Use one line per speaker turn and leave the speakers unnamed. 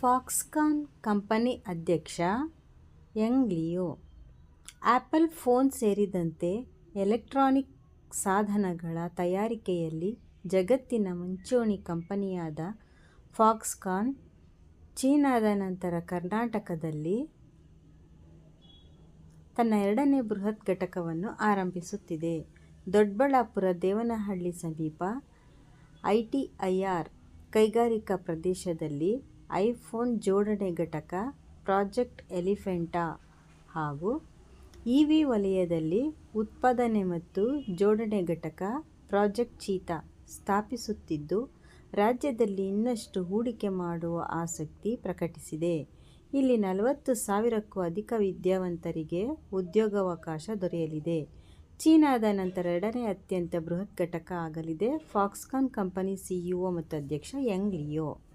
Foxconn company ಅಧ್ಯಕ್ಷ Young Liu Apple phone ಸೇರಿದಂತೆ electronic ಸಾಧನಗಳ ತಯಾರಿಕೆಯಲ್ಲಿ ಜಗತ್ತಿನ ಮುಂಚೂಣಿ ಕಂಪನಿಯಾದ ಫಾಕ್ಸ್ಕಾನ್ ಚೀನಾದ ನಂತರ ಕರ್ನಾಟಕದಲ್ಲಿ ತನ್ನ ಎರಡನೇ ಬೃಹತ್ ಘಟಕವನ್ನು ಆರಂಭಿಸುತ್ತಿದೆ. ದೊಡ್ಡಬಳ್ಳಾಪುರ ದೇವನಹಳ್ಳಿ ಸಮೀಪ ಐಟಿಐಆರ್ ಕೈಗಾರಿಕಾ ಪ್ರದೇಶದಲ್ಲಿ ಐಫೋನ್ ಜೋಡಣೆ ಘಟಕ ಪ್ರಾಜೆಕ್ಟ್ ಎಲಿಫೆಂಟಾ ಹಾಗೂ ಇವಿ ವಲಯದಲ್ಲಿ ಉತ್ಪಾದನೆ ಮತ್ತು ಜೋಡಣೆ ಘಟಕ ಪ್ರಾಜೆಕ್ಟ್ ಚೀತಾ ಸ್ಥಾಪಿಸುತ್ತಿದ್ದು, ರಾಜ್ಯದಲ್ಲಿ ಇನ್ನಷ್ಟು ಹೂಡಿಕೆ ಮಾಡುವ ಆಸಕ್ತಿ ಪ್ರಕಟಿಸಿದೆ. ಇಲ್ಲಿ ನಲವತ್ತು ಸಾವಿರಕ್ಕೂ ಅಧಿಕ ವಿದ್ಯಾವಂತರಿಗೆ ಉದ್ಯೋಗಾವಕಾಶ ದೊರೆಯಲಿದೆ. ಚೀನಾದ ನಂತರ ಎರಡನೇ ಅತ್ಯಂತ ಬೃಹತ್ ಘಟಕ ಆಗಲಿದೆ. ಫಾಕ್ಸ್ಕಾನ್ ಕಂಪನಿ ಸಿಇಒ ಮತ್ತು ಅಧ್ಯಕ್ಷ ಯಂಗ್ ಲಿಯೋ